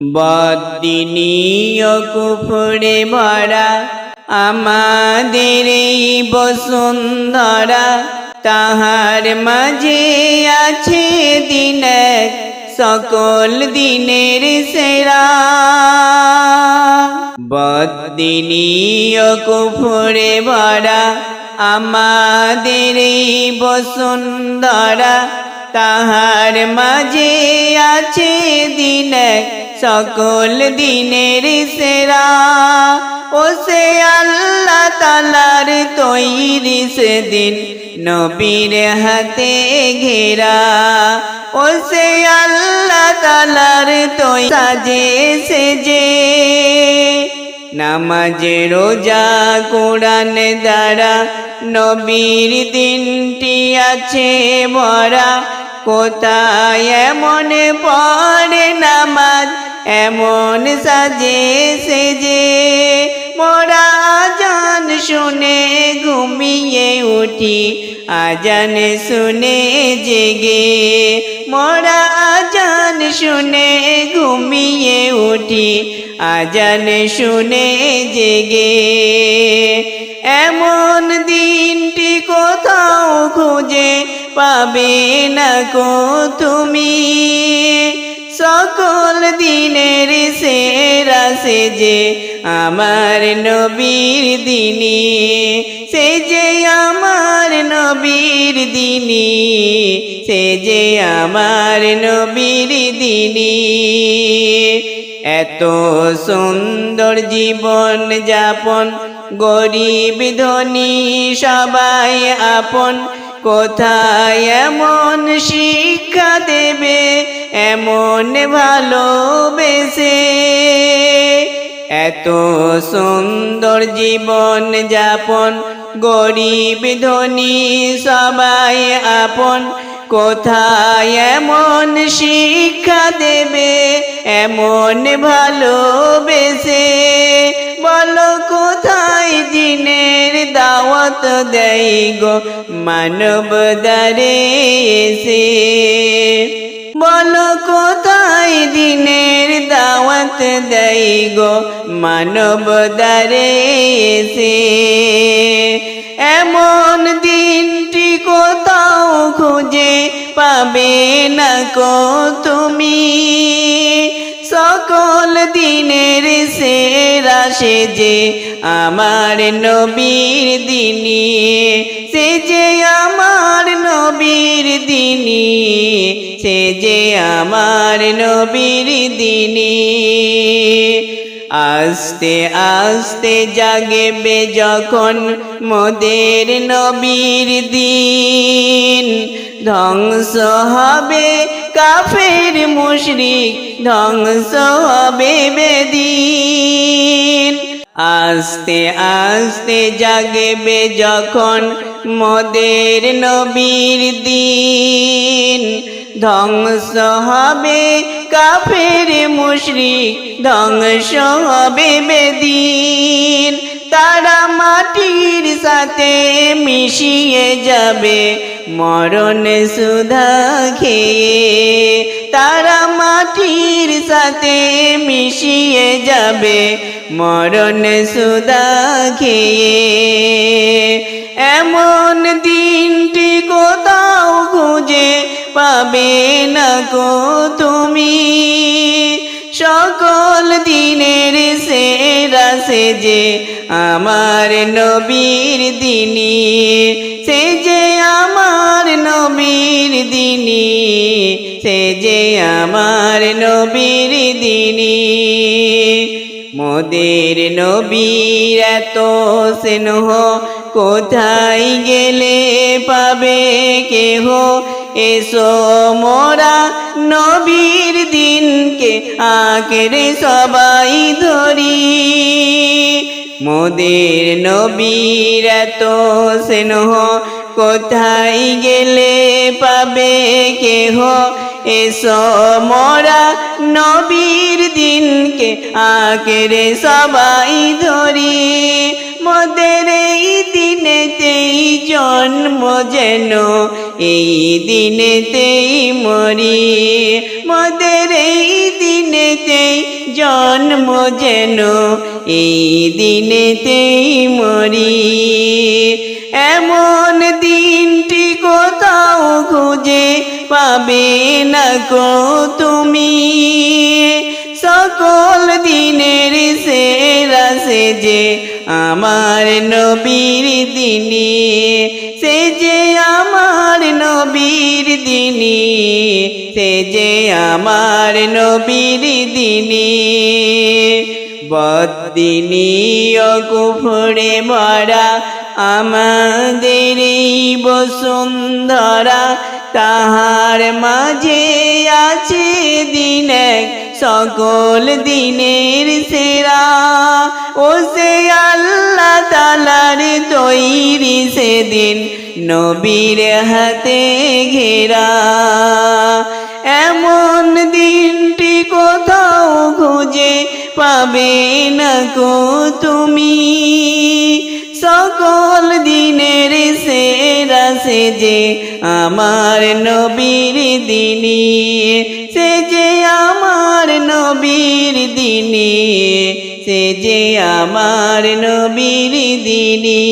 বদিনীয় কুফুরে ভরা আমাদের বসুন্ধরা, তাহার মাঝে আছে দিন সকল দিনের সেরা। বদিনীয় কুফুরে ভরা আমাদের বসুন্ধরা, তাহার মাঝে আছে দিন সকল দিনের সেরা। ও সে আল্লাহ তালার তৈরি সেদিন নবীর হাতে ঘেরা। ও সে আল্লাহ তালার তৈ সাজে সেজে। নামাজ, রোজা, কোরআন দ্বারা নবীর দিনটি আছে ভরা। কোথায় এমন পড়ে নামাজ এমন সাজে সেজে মোরা আজান শুনে ঘুমিয়ে উঠি, আজান শুনে জেগে। মোরা আজান শুনে ঘুমিয়ে উঠি, আজান শুনে জেগে। এমন দিনটি কোথাও খুঁজে পাবে না কো তুমি। সকল দিনের সেরা সেজে আমার নবীর দিনী সে যে আমার নবীর দিনী সে যে আমার নবীর দিনী। এত সুন্দর জীবন যাপন, গরিব ধনী সবাই আপন, কোথায় এমন শিক্ষা দেবে? এমন ভালোবেসে এত সুন্দর জীবন যাপন, গরিব ধনী সবাই আপন। কোথায় এমন শিক্ষা দেবে, এমন ভালোবেসে? বলো কোথায় দিনের দাওয়াত দেয় গো মানব দারে বলো কোথায় দিনের দাওয়াত দেই গো মানব দারে সে এমন দিনটি কোথাও খুঁজে পাবে না কো তুমি? সকল দিনের সেরা সেজে আমার নবীর দিনী সে যে আমার নবীর দিনী সে যে আমার নবীর দিনী। আস্তে আস্তে জাগেবে যখন মোদের নবীর দিন, ধ্বংস হবে কাফের মুশরিক ধ্বংস হবে বেদিন। আস্তে আস্তে জাগেবে যখন মোদের নবীর দিন। ধ্বংস হবে কাফের মুশরিক, ধ্বংস হবে বেদিন। তারা মাটির সাথে মিশিয়ে যাবে, মরণ সুধা খেয়ে। তারা মাটির সাথে মিশিয়ে যাবে, মরণ সুধা খেয়ে। এমন দিনটি কোথাও খুঁজে পাবে না কো তুমি। সকল দিনের সেরা সেজে আমার নবীর দিনী, সে যে আমার নবীর দিনী, সে যে আমার নবীর দিনী। মোদের নবীর এত স্নেহ কোথায় গেলে পাবে কেহ? এসো মোরা নবীর দিনকে আকেরে সবাই ধরি। মোদের নবীর এত স্নেহ কোথায় গেলে পাবে কেহ? এসো মোরা নবীর দিনকে আকেরে সবাই ধরি। মোদের এই দিনেতেই জন্ম যেন, এই দিনেতেই মরি। মোদের এই দিনেতেই জন্ম যেন, এই দিনেতেই মরি। এমন দিনটি কোথাও খুঁজে পাবে না কো তুমি। সকল দিনের সেরা সেজে আমার নবীর দিনে সে যে আমার নবীর দিনে সে যে আমার নবীর দিনে। বদিনী ও কুফরে ভরা আমাদের বসুন্ধরা, তাহার মাঝে আছে দিন এক সকল দিনের সেরা। ও সে আল্লাহ তালার তৈরি সেদিন নবীর হাতে ঘেরা। এমন দিনটি কোথাও খুঁজে পাবে না কো তুমি। সকল দিনের সেরা সেজে আমার নবীর দিনী সে দিনী সে যে আমার নবীর দিনী।